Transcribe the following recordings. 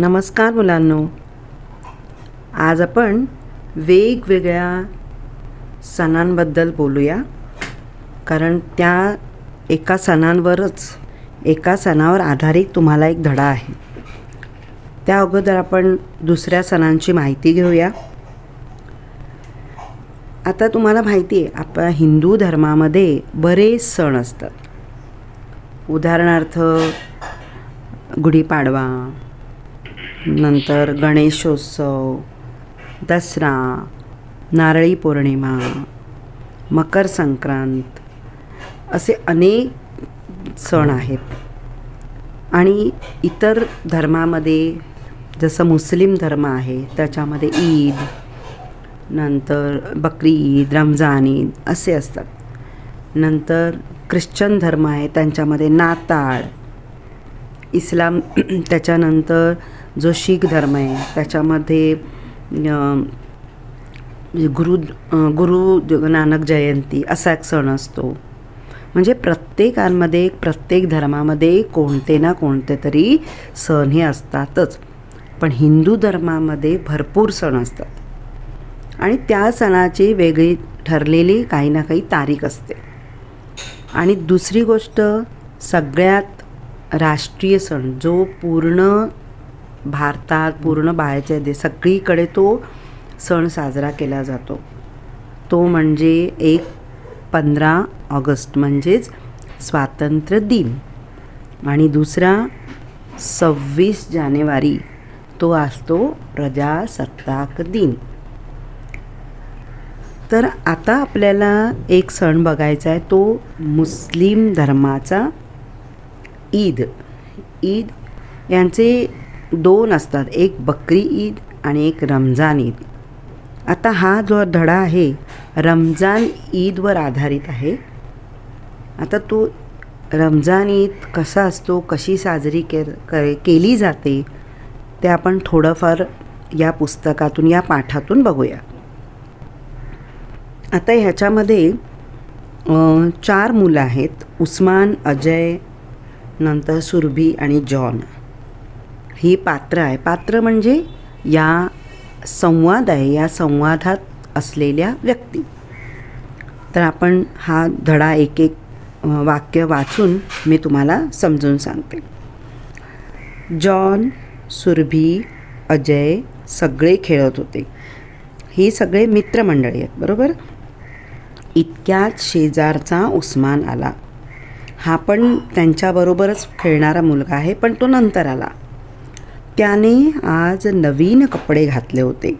नमस्कार मुलांनो. आज आपण वेगवेगळ्या सणांबद्दल बोलूया. कारण त्या एका सणांवरच एका सणावर आधारित तुम्हाला एक धडा आहे. त्या अगोदर आपण दुसऱ्या सणांची माहिती घेऊया. आता तुम्हाला माहिती आहे आपल्या हिंदू धर्मामध्ये बरेच सण असतात. उदाहरणार्थ गुढीपाडवा नंतर गणेशोत्सव दसरा नारळी पौर्णिमा मकर संक्रांत असे अनेक सण आहेत. आणि इतर धर्मामध्ये जसं मुस्लिम धर्म आहे त्याच्यामध्ये ईद नंतर बकरी ईद रमजान ईद असे असतात. नंतर ख्रिश्चन धर्म आहे त्यांच्यामध्ये नाताळ इस्लाम त्याच्यानंतर जो शीख धर्म आहे त्याच्यामध्ये म्हणजे गुरु गुरु नानक जयंती असा एक सण असतो. म्हणजे प्रत्येकांमध्ये प्रत्येक धर्मामध्ये कोणते ना कोणते तरी सण हे असतातच. पण हिंदू धर्मामध्ये भरपूर सण असतात. आणि त्या सणाची वेगळी ठरलेली काही ना काही तारीख असते. आणि दुसरी गोष्ट सगळ्यात राष्ट्रीय सण जो पूर्ण भारतात पूर्ण बाहेरच्या दे सगळीकडे तो सण साजरा केला जातो. तो म्हणजे एक पंधरा ऑगस्ट म्हणजेच स्वातंत्र्य दिन. आणि दुसरा सव्वीस जानेवारी तो असतो प्रजासत्ताक दिन. तर आता आपल्याला एक सण बघायचा आहे तो मुस्लिम धर्माचा ईद. ईद यांचे दोन असतात एक बकरी ईद आणि एक रमजान ईद. आता हा जो धडा आहे रमजान ईदवर आधारित आहे. आता तो रमजान ईद कसा असतो कशी साजरी के केली जाते ते आपण थोडंफार या पुस्तकातून या पाठातून बघूया. आता ह्याच्यामध्ये चार मुलं आहेत उस्मान अजय नंतर सुरभी आणि जॉन. ही पात्र आहे. पात्र म्हणजे या संवाद आहे या संवादात असलेल्या व्यक्ती. तर आपण हा धडा एक एक वाक्य वाचून मी तुम्हाला समजून सांगते. जॉन सुरभी अजय सगळे खेळत होते. ही सगळे मित्रमंडळी आहेत बरोबर? इतक्यात शेजारचा उस्मान आला. हा पण त्यांच्याबरोबरच खेळणारा मुलगा आहे पण तो नंतर आला. त्याने आज नवीन कपडे घातले होते.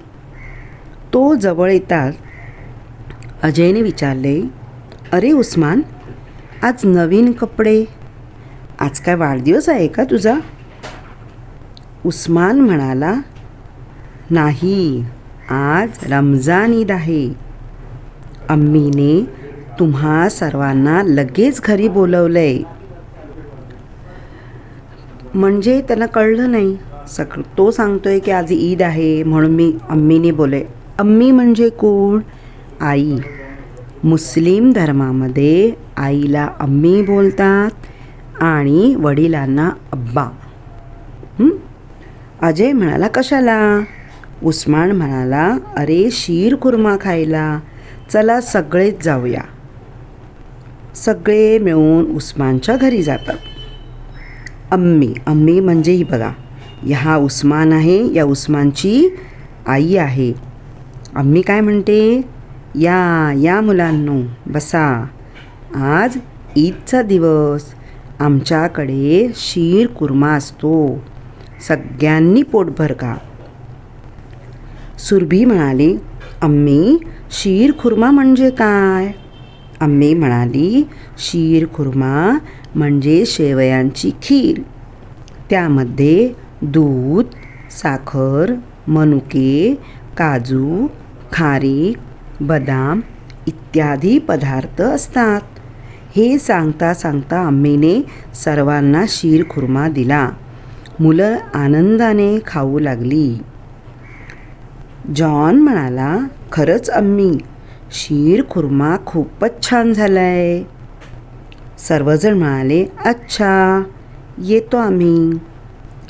तो जवळ येताच अजयने विचारले अरे उस्मान आज नवीन कपडे? आज काय वाढदिवस आहे का तुझा? उस्मान म्हणाला नाही आज रमजान ईद आहे. अम्मीने तुम्हा सर्वांना लगेच घरी बोलवलंय. म्हणजे त्यांना कळलं नाही. सक तो सांगतोय की आज ईद आहे म्हणून मी अम्मीने बोले अम्मी म्हणजे कोण? आई. मुस्लिम धर्मामध्ये आईला अम्मी बोलतात आणि वडिलांना अब्बा. अजय म्हणाला कशाला? उस्मान म्हणाला अरे शीर कुर्मा खायला चला सगळेच जाऊया. सगळे मिळून उस्मानच्या घरी जातात. अम्मी अम्मी म्हणजे ही बघा हा उस्मान आहे या उस्मानची आई आहे. आम्ही काय म्हणते? या या मुलांनो बसा. आज ईदचा दिवस. आमच्याकडे शीर कुर्मा असतो. सगळ्यांनी पोटभर का सुरभी म्हणाली आम्ही शीर खुर्मा म्हणजे काय? आम्ही म्हणाली शीर खुर्मा म्हणजे शेवयांची खीर. त्यामध्ये दूध साखर मनुके काजू खारीक बदाम इत्यादी पदार्थ असतात. हे सांगता सांगता अम्मीने सर्वांना शीर खुर्मा दिला. मुलं आनंदाने खाऊ लागली. जॉन म्हणाला खरंच अम्मी शीर खुर्मा खूपच छान झालाय. सर्वजण म्हणाले अच्छा येतो आम्ही.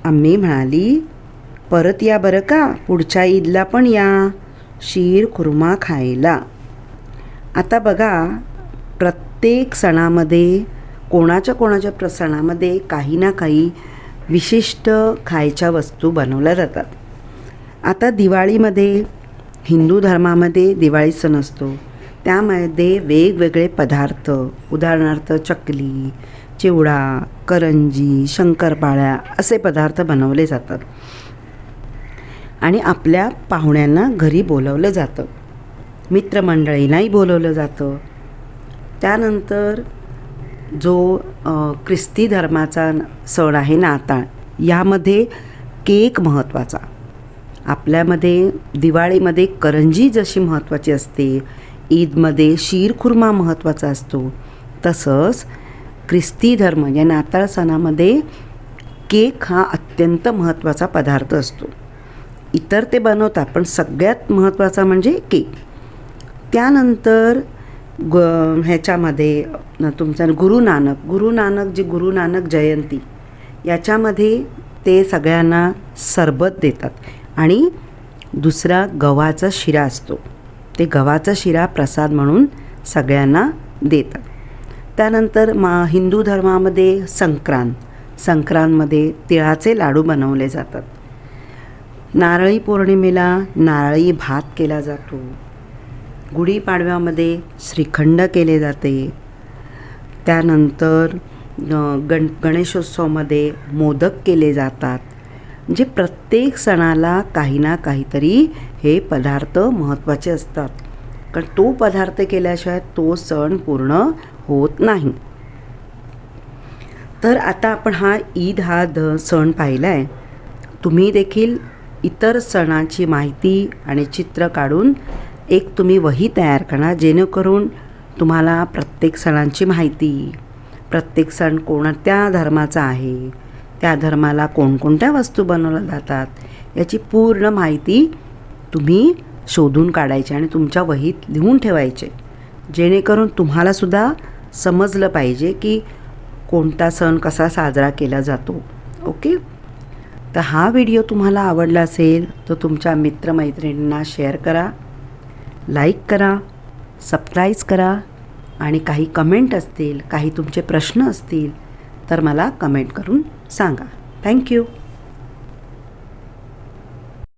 आम्ही म्हणाली परत या बरं का? पुढच्या ईदला पण या. शीर खुर्मा खायला. आता बघा प्रत्येक सणामध्ये कोणाच्या कोणाच्या प्र सणामध्ये काही ना काही विशिष्ट खायच्या वस्तू बनवल्या जातात. आता दिवाळीमध्ये हिंदू धर्मामध्ये दिवाळी सण असतो. त्यामध्ये वेगवेगळे पदार्थ उदाहरणार्थ चकली चिवडा करंजी शंकरपाळ्या असे पदार्थ बनवले जातात. आणि आपल्या पाहुण्यांना घरी बोलवलं जातं. मित्रमंडळींनाही बोलवलं जातं. त्यानंतर जो ख्रिस्ती धर्माचा सण आहे नाताळ यामध्ये केक महत्त्वाचा. आपल्यामध्ये दिवाळीमध्ये करंजी जशी महत्त्वाची असते ईदमध्ये शीरखुर्मा महत्त्वाचा असतो. तसंच ख्रिस्ती धर्म या नाताळ सणामध्ये केक हा अत्यंत महत्त्वाचा पदार्थ असतो. इतर ते बनवतात पण सगळ्यात महत्त्वाचा म्हणजे केक. त्यानंतर ग ह्याच्यामध्ये तुमचं तुमचा गुरु नानक. गुरु नानक जी गुरु नानक जयंती याच्यामध्ये ते सगळ्यांना सरबत देतात. आणि दुसरा गव्हाचा शिरा असतो. ते गव्हाचा शिरा प्रसाद म्हणून सगळ्यांना देतात. त्यानंतर मा हिंदू धर्मामध्ये संक्रांत. संक्रांतमध्ये तिळाचे लाडू बनवले जातात. नारळी पौर्णिमेला नारळी भात केला जातो. गुढीपाडव्यामध्ये श्रीखंड केले जाते. त्यानंतर गण गणेशोत्सवामध्ये मोदक केले जातात. म्हणजे प्रत्येक सणाला काही ना काहीतरी हे पदार्थ महत्त्वाचे असतात. कारण तो पदार्थ केल्याशिवाय तो सण पूर्ण होत नाही. तर आता आपण हा ईद हा द सण पाहिला आहे तुम्ही देखील इतर सणाची माहिती आणि चित्र काढून एक तुम्ही वही तयार करा जेणेकरून तुम्हाला प्रत्येक सणांची माहिती प्रत्येक सण कोणत्या धर्माचा आहे त्या धर्माला कोणकोणत्या वस्तू बनवल्या जातात याची पूर्ण माहिती तुम्ही शोधून काढायची आणि तुमच्या वहीत लिहून ठेवायचे. जेणेकरून तुम्हालासुद्धा समजलं पाहिजे की कोणता सण कसा साजरा केला जातो. ओके तर हा व्हिडिओ तुम्हाला आवडला असेल तर तुमच्या मित्रमैत्रिणींना शेअर करा लाईक करा सबस्क्राईब करा आणि काही कमेंट असतील काही तुमचे प्रश्न असतील तर मला कमेंट करून सांगा. थँक्यू